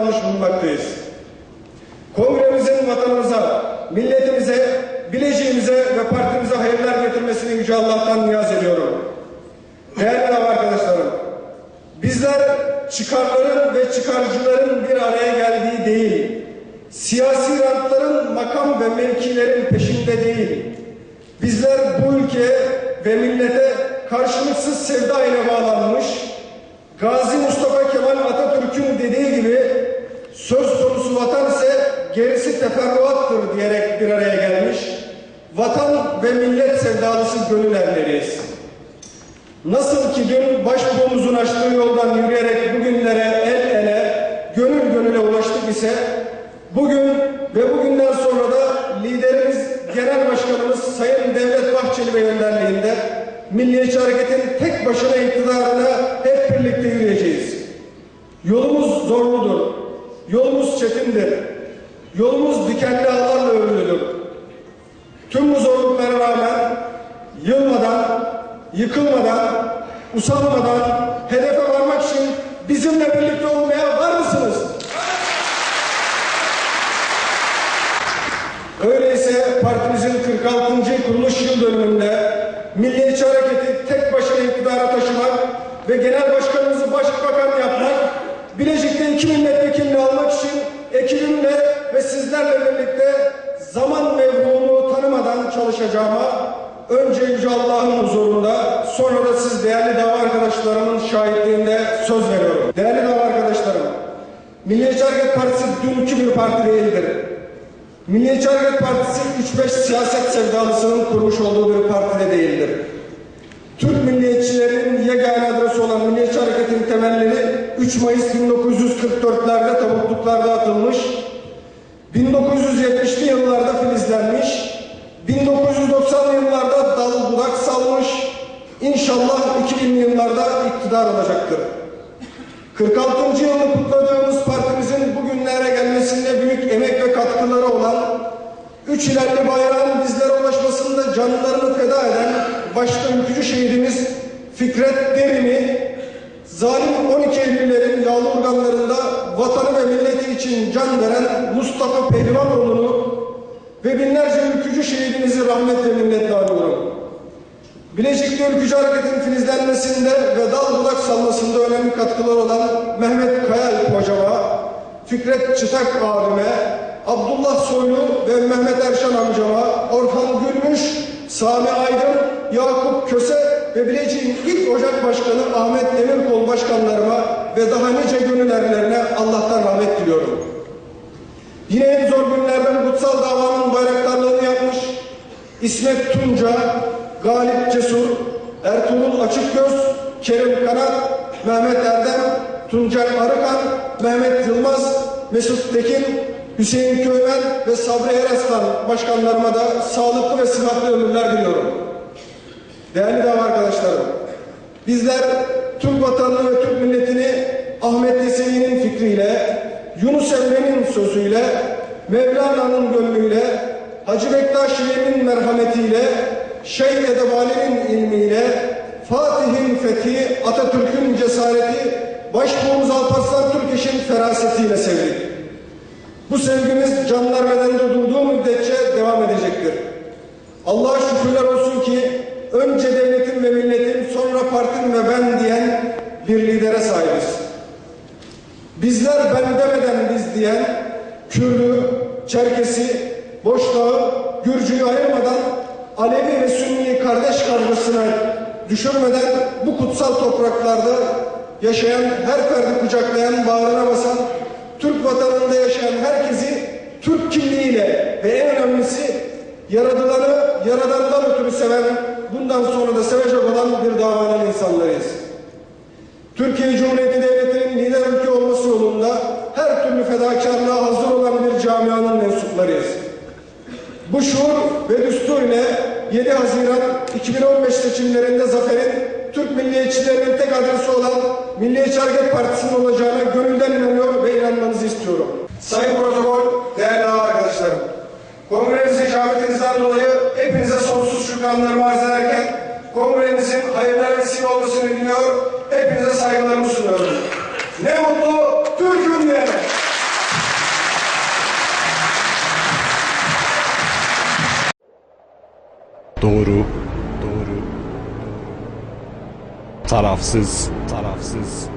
almış bulunmaktayız. Kongremizin vatanımıza, milletimize, bileceğimize ve partimize hayırlar getirmesini Yüce Allah'tan niyaz ediyorum. Değerli arkadaşlarım, bizler çıkarların ve çıkarcıların bir araya geldiği değil, siyasi rantların makam ve mevkilerin peşinde değil, bizler bu ülkeye ve millete karşılıksız sevda ile bağlanmış, Gazi Mustafa Kemal Atatürk'ün dediği gibi söz konusu vatan ise gerisi teferruattır diyerek bir araya gelmiş, vatan ve millet sevdalısı gönül erleriyiz. Nasıl ki dün başbuğumuzun açtığı yoldan yürüyerek bugünlere el ele, gönül gönüle ulaştık ise bugün ve bugünden sonra da liderimiz Genel Başkanımız Sayın Devlet Bahçeli Bey önderliğinde Milliyetçi Hareket'in tek başına iktidarına hep birlikte yürüyeceğiz. Yolumuz zorludur, yolumuz çetindir, yolumuz dikenli ağlarla örülüdür. Tüm bu zorluklara rağmen yılmadan, yıkılmadan, usanmadan hedefe varmak için bizimle birlikte olmaya var mısınız? Öyleyse partimizin 46. kuruluş yıl dönümünde Milliyetçi Hareketi tek başına iktidara taşımak ve genel başkanımızı başbakan yapmak, sonra da siz değerli dava arkadaşlarımın şahitliğinde söz veriyorum. Değerli dava arkadaşlarım, Milliyetçi Hareket Partisi dünkü bir parti değildir. Milliyetçi Hareket Partisi 3-5 siyaset sevdalısının kurmuş olduğu bir parti de değildir. Türk milliyetçilerinin yegane adresi olan Milliyetçi Hareket'in temelleri 3 Mayıs 1944'lerde tabutluklarda atılmış, 1970'li yıllarda filizlenmiş, 1990'lı yıllarda dal budak inşallah 2000'li yıllarda iktidar olacaktır. 46. yılını kutladığımız partimizin bugünlere gelmesinde büyük emek ve katkıları olan üç ilerli bayrağın bizlere ulaşmasında canlarını feda eden başta ülkücü şehidimiz Fikret Derin'i zalim 12 Eylül'lerin yağlı organlarında vatanı ve milleti için can veren Mustafa Pehlivanoğlu'nu ve binlerce ülkücü şehidimizi rahmet ve minnetle anıyorum. Bilecik'te ülkücü hareketin filizlenmesinde ve dal budak salmasında önemli katkılar olan Mehmet Kayal hocama, Fikret Çıtak abime, Abdullah Soylu ve Mehmet Erşan amcama, Orhan Gülmüş, Sami Aydın, Yakup Köse ve Bilecik'in ilk Ocak Başkanı Ahmet Demirkol başkanlarıma ve daha nice gönül erlerine Allah'tan rahmet diliyorum. Yine en zor günlerden kutsal davanın bayraktarlığını yapmış İsmet Tunca, Galip Cesur, Ertuğrul Açıkgöz, Kerim Kanat, Mehmet Erdem, Tuncay Arıkan, Mehmet Yılmaz, Mesut Tekin, Hüseyin Köymen ve Sabri Eraslan başkanlarıma da sağlıklı ve sıhhatli ömürler diliyorum. Değerli dava arkadaşlarım, bizler Türk vatanını ve Türk milletini Ahmet Yesevi'nin fikriyle, Yunus Emre'nin sözüyle, Mevlana'nın gönlüyle, Hacı Bektaş Veli'nin merhametiyle, Şeyh Edebali'nin ilmiyle, Fatih'in fethi, Atatürk'ün cesareti, Başbuğumuz Alparslan Türkeş'in ferasetiyle sevdik. Bu sevgimiz canlar bedende durduğu müddetçe devam edecektir. Allah'a şükürler olsun ki önce devletin ve milletin sonra partim ve ben diyen bir lidere sahibiz. Bizler ben demeden biz diyen Kürdü, Çerkesi, Boşdağı, Gürcü'yü ayırmadan Alevi ve Sünni'yi kardeş kavgasına düşürmeden bu kutsal topraklarda yaşayan her ferdi kucaklayan, bağrına basan, Türk vatanında yaşayan herkesi Türk kimliğiyle ve en önemlisi yaradılanı yaradandan ötürü seven, bundan sonra da sevecek olan bir davanın insanlarıyız. Türkiye Cumhuriyeti Devleti'nin lider ülke olması yolunda her türlü fedakarlığa hazır olan bir camianın mensuplarıyız. Bu şuur ve düstur ile 7 Haziran 2015 seçimlerinde zaferin Türk milliyetçilerinin tek adresi olan Milliyetçi Hareket Partisi'nin olacağına gönülden inanıyor ve inanmanızı istiyorum. Sayın Protokol, değerli arkadaşlarım. Kongremizin icabetiniizden dolayı hepinize sonsuz şükranlarımı arz ederken kongremizin hayırlara vesile olmasını diliyor. Hepinize saygılarımı sunuyorum. Ne mutlu Türk'üm diyene. Doğru. Doğru. Tarafsız. Tarafsız.